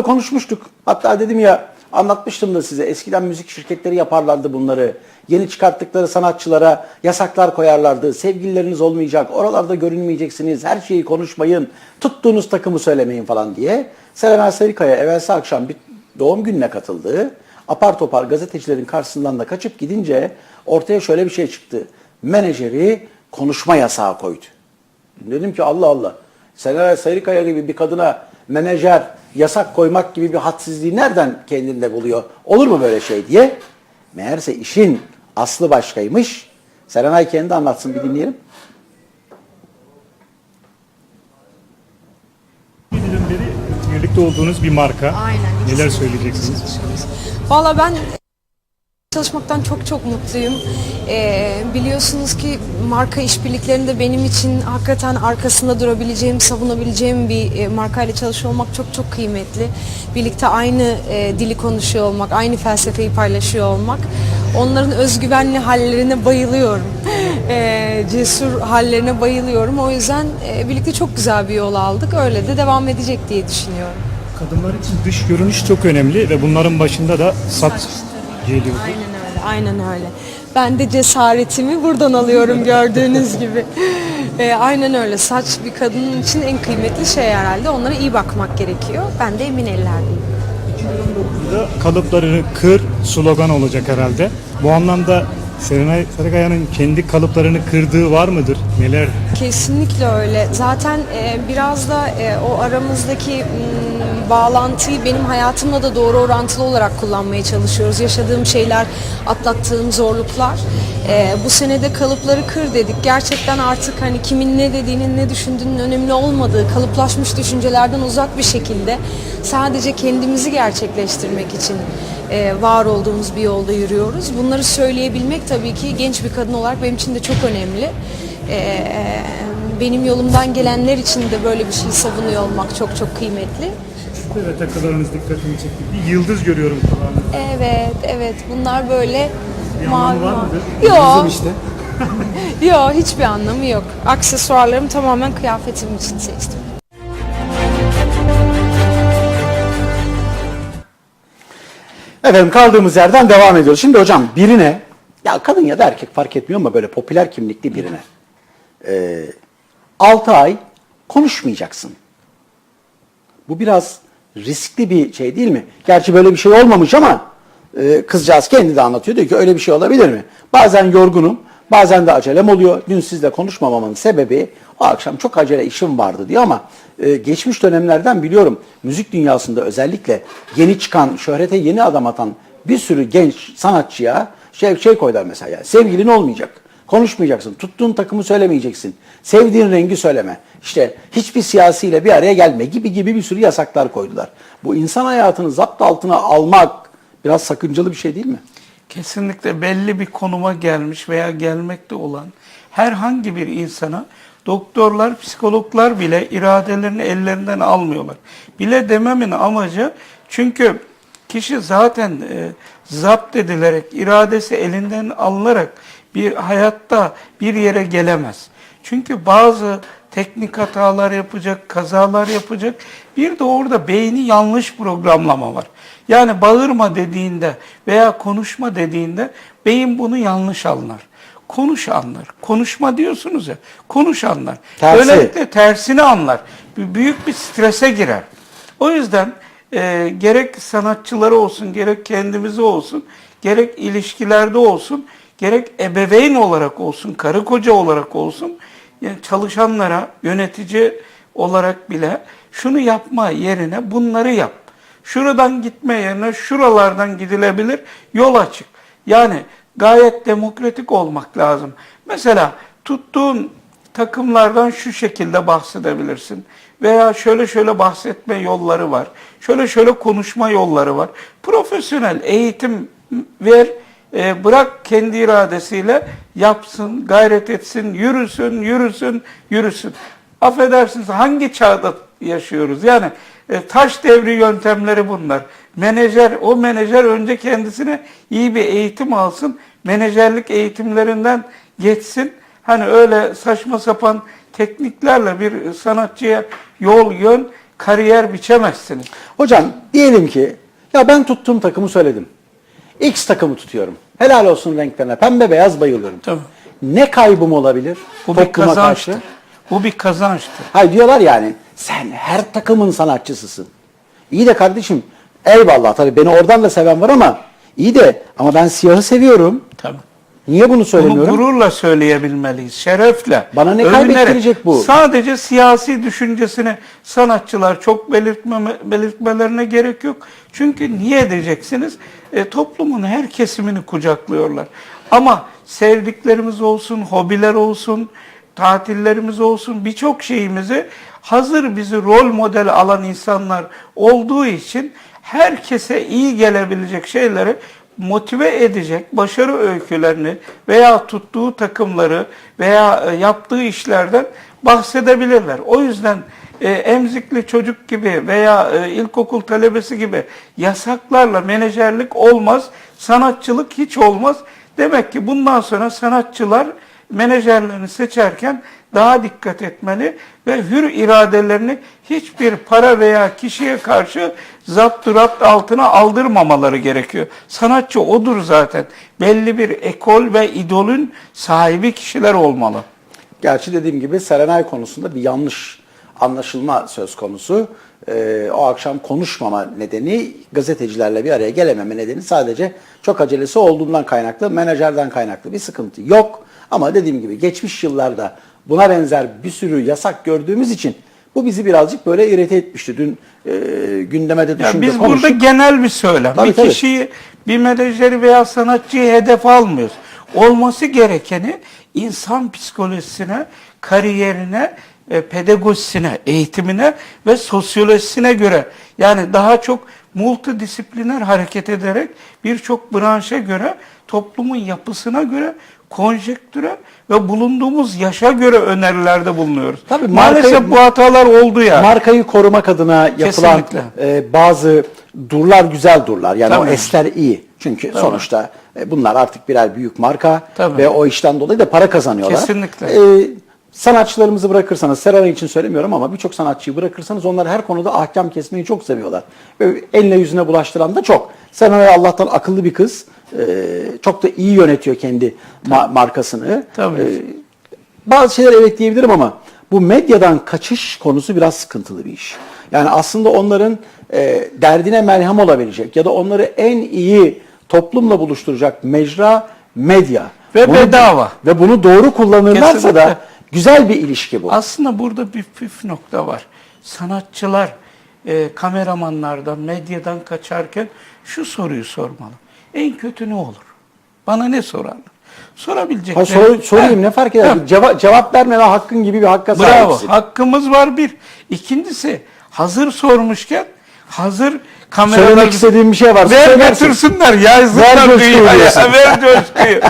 konuşmuştuk. Hatta dedim ya anlatmıştım da size eskiden müzik şirketleri yaparlardı bunları. Yeni çıkarttıkları sanatçılara yasaklar koyarlardı. Sevgilileriniz olmayacak, oralarda görünmeyeceksiniz, her şeyi konuşmayın, tuttuğunuz takımı söylemeyin falan diye. Serenay Sarıkaya evvelsi akşam bir doğum gününe katıldı. Apar topar gazetecilerin karşısından da kaçıp gidince ortaya şöyle bir şey çıktı. Menajeri konuşma yasağı koydu. Dedim ki Allah Allah. Serenay Sarıkaya gibi bir kadına menajer yasak koymak gibi bir hadsizliği nereden kendinde buluyor? Olur mu böyle şey diye. Meğerse işin aslı başkaymış. Serenay kendi anlatsın bir dinleyelim. Birlikte olduğunuz bir marka. Aynen. Neler söyleyeceksiniz? Valla ben çalışmaktan çok çok mutluyum. Ee, biliyorsunuz ki marka işbirliklerinde benim için hakikaten arkasında durabileceğim, savunabileceğim bir e, markayla çalışıyor olmak çok çok kıymetli. Birlikte aynı e, dili konuşuyor olmak, aynı felsefeyi paylaşıyor olmak. Onların özgüvenli hallerine bayılıyorum. Ee, cesur hallerine bayılıyorum. O yüzden e, birlikte çok güzel bir yol aldık. Öyle de devam edecek diye düşünüyorum. Kadınlar için dış görünüş çok önemli ve bunların başında da saç geliyor. Aynen öyle, aynen öyle. Ben de cesaretimi buradan alıyorum gördüğünüz gibi. Ee, aynen öyle. Saç bir kadının için en kıymetli şey herhalde. Onlara iyi bakmak gerekiyor. Ben de emin ellerdeyim. 2019'da kalıplarını kır slogan olacak herhalde. Bu anlamda Serenay Sarıkaya'nın kendi kalıplarını kırdığı var mıdır? Neler? Kesinlikle öyle. Zaten e, biraz da e, o aramızdaki m, bağlantıyı benim hayatımla da doğru orantılı olarak kullanmaya çalışıyoruz. Yaşadığım şeyler, atlattığım zorluklar. E, bu senede kalıpları kır dedik. Gerçekten artık hani kimin ne dediğinin, ne düşündüğünün önemli olmadığı, kalıplaşmış düşüncelerden uzak bir şekilde sadece kendimizi gerçekleştirmek için var olduğumuz bir yolda yürüyoruz. Bunları söyleyebilmek tabii ki genç bir kadın olarak benim için de çok önemli. E, benim yolumdan gelenler için de böyle bir şey savunuyor olmak çok çok kıymetli. Evet takılarınız dikkatimi çekti. Bir yıldız görüyorum kulağınızda. Evet, evet. Bunlar böyle Bir mavi var mıdır? Yok. Yok, hiçbir anlamı yok. Aksesuarlarımı tamamen kıyafetim için seçtim. Efendim kaldığımız yerden devam ediyoruz. Şimdi hocam birine, ya kadın ya da erkek fark etmiyor ama böyle popüler kimlikli birine. E, 6 ay konuşmayacaksın. Bu biraz riskli bir şey değil mi? Gerçi böyle bir şey olmamış ama e, kızcağız kendi de anlatıyor. Diyor ki öyle bir şey olabilir mi? Bazen yorgunum, bazen de acelem oluyor. Dün sizle konuşmamamın sebebi o akşam çok acele işim vardı diyor ama e, geçmiş dönemlerden biliyorum müzik dünyasında özellikle yeni çıkan, şöhrete yeni adam atan bir sürü genç sanatçıya şey, şey koydular mesela yani sevgilin olmayacak. Konuşmayacaksın. Tuttuğun takımı söylemeyeceksin. Sevdiğin rengi söyleme. İşte hiçbir siyasiyle bir araya gelme gibi gibi bir sürü yasaklar koydular. Bu insan hayatını zapt altına almak biraz sakıncalı bir şey değil mi? kesinlikle belli bir konuma gelmiş veya gelmekte olan herhangi bir insana doktorlar, psikologlar bile iradelerini ellerinden almıyorlar. Bile dememin amacı çünkü kişi zaten e, zapt edilerek, iradesi elinden alınarak bir hayatta bir yere gelemez. Çünkü bazı teknik hatalar yapacak, kazalar yapacak. Bir de orada beyni yanlış programlama var. Yani bağırma dediğinde veya konuşma dediğinde beyin bunu yanlış anlar. Konuş anlar. Konuşma diyorsunuz ya. Konuş anlar. Tersi. Böylelikle tersini anlar. Büyük bir strese girer. O yüzden e, gerek sanatçıları olsun, gerek kendimizi olsun, gerek ilişkilerde olsun, gerek ebeveyn olarak olsun, karı koca olarak olsun, yani çalışanlara, yönetici olarak bile şunu yapma yerine bunları yap. Şuradan gitme yerine şuralardan gidilebilir, yol açık. Yani gayet demokratik olmak lazım. Mesela tuttuğun takımlardan şu şekilde bahsedebilirsin. Veya şöyle şöyle bahsetme yolları var. Şöyle şöyle konuşma yolları var. Profesyonel eğitim ver, e, bırak kendi iradesiyle yapsın, gayret etsin, yürüsün, yürüsün, yürüsün. Affedersiniz hangi çağda yaşıyoruz? Yani e, taş devri yöntemleri bunlar. Menajer, o menajer önce kendisine iyi bir eğitim alsın, menajerlik eğitimlerinden geçsin. Hani öyle saçma sapan tekniklerle bir sanatçıya yol yön kariyer biçemezsiniz. Hocam diyelim ki ya ben tuttuğum takımı söyledim. X takımı tutuyorum. Helal olsun renklerine. Pembe beyaz bayılıyorum. Tabii. Ne kaybım olabilir? Bu bir topluma kazançtır. karşı? Bu bir kazançtır. Hayır diyorlar yani sen her takımın sanatçısısın. İyi de kardeşim eyvallah tabii beni oradan da seven var ama iyi de ama ben siyahı seviyorum. Tabii. Niye bunu Bunu söylemiyorum? gururla söyleyebilmeliyiz, şerefle. Bana ne övünerek. kaybettirecek bu? Sadece siyasi düşüncesini sanatçılar çok belirtmeme, belirtmelerine gerek yok. Çünkü niye edeceksiniz? E, toplumun her kesimini kucaklıyorlar. Ama sevdiklerimiz olsun, hobiler olsun, tatillerimiz olsun birçok şeyimizi hazır bizi rol model alan insanlar olduğu için herkese iyi gelebilecek şeyleri motive edecek başarı öykülerini veya tuttuğu takımları veya e, yaptığı işlerden bahsedebilirler. O yüzden e, emzikli çocuk gibi veya e, ilkokul talebesi gibi yasaklarla menajerlik olmaz, sanatçılık hiç olmaz. Demek ki bundan sonra sanatçılar menajerlerini seçerken daha dikkat etmeli ve hür iradelerini hiçbir para veya kişiye karşı zapt rapt altına aldırmamaları gerekiyor. Sanatçı odur zaten. Belli bir ekol ve idolün sahibi kişiler olmalı. Gerçi dediğim gibi Serenay konusunda bir yanlış anlaşılma söz konusu. Ee, o akşam konuşmama nedeni gazetecilerle bir araya gelememe nedeni sadece çok acelesi olduğundan kaynaklı, menajerden kaynaklı bir sıkıntı yok. Ama dediğim gibi geçmiş yıllarda buna benzer bir sürü yasak gördüğümüz için bu bizi birazcık böyle irite etmişti. Dün e, gündeme de düşünce biz konuştuk. burada genel bir söylem. Tabii, bir tabii. kişiyi, bir menajeri veya sanatçıyı hedef almıyoruz. Olması gerekeni insan psikolojisine, kariyerine, e, pedagojisine, eğitimine ve sosyolojisine göre yani daha çok multidisipliner hareket ederek birçok branşa göre toplumun yapısına göre konjektüre ve bulunduğumuz yaşa göre önerilerde bulunuyoruz. Tabii, Maalesef markayı- bu hatalar oldu ya. Markayı korumak adına yapılan Kesinlikle. e, bazı durlar güzel durlar. Yani Tabii. o esler iyi. Çünkü sonuçta e, bunlar artık birer büyük marka Tabii. ve o işten dolayı da para kazanıyorlar. Kesinlikle. E, sanatçılarımızı bırakırsanız, Serenay için söylemiyorum ama birçok sanatçıyı bırakırsanız onlar her konuda ahkam kesmeyi çok seviyorlar. Ve eline yüzüne bulaştıran da çok. Serenay Allah'tan akıllı bir kız. E, çok da iyi yönetiyor kendi ma- markasını. Tabii. E, bazı şeyler evet diyebilirim ama bu medyadan kaçış konusu biraz sıkıntılı bir iş. Yani aslında onların e, derdine merhem olabilecek ya da onları en iyi toplumla buluşturacak mecra medya. Ve bedava. Ve bunu doğru kullanırlarsa Kesinlikle. da güzel bir ilişki bu. Aslında burada bir püf nokta var. Sanatçılar e, kameramanlardan, medyadan kaçarken şu soruyu sormalı. En kötü ne olur? Bana ne sorarlar? Sorabilecekleri... Ha, sor- sorayım Ha, ne fark eder? ha, Ceva- cevap vermeme hakkın gibi bir hakka Bravo. sahipsin. Hakkımız var bir. İkincisi hazır sormuşken hazır kameralar... Söylemek istediğim bir şey varsa Ver söylersin. götürsünler. Yazsınlar Ver dünyaya. Ver coşkuyu.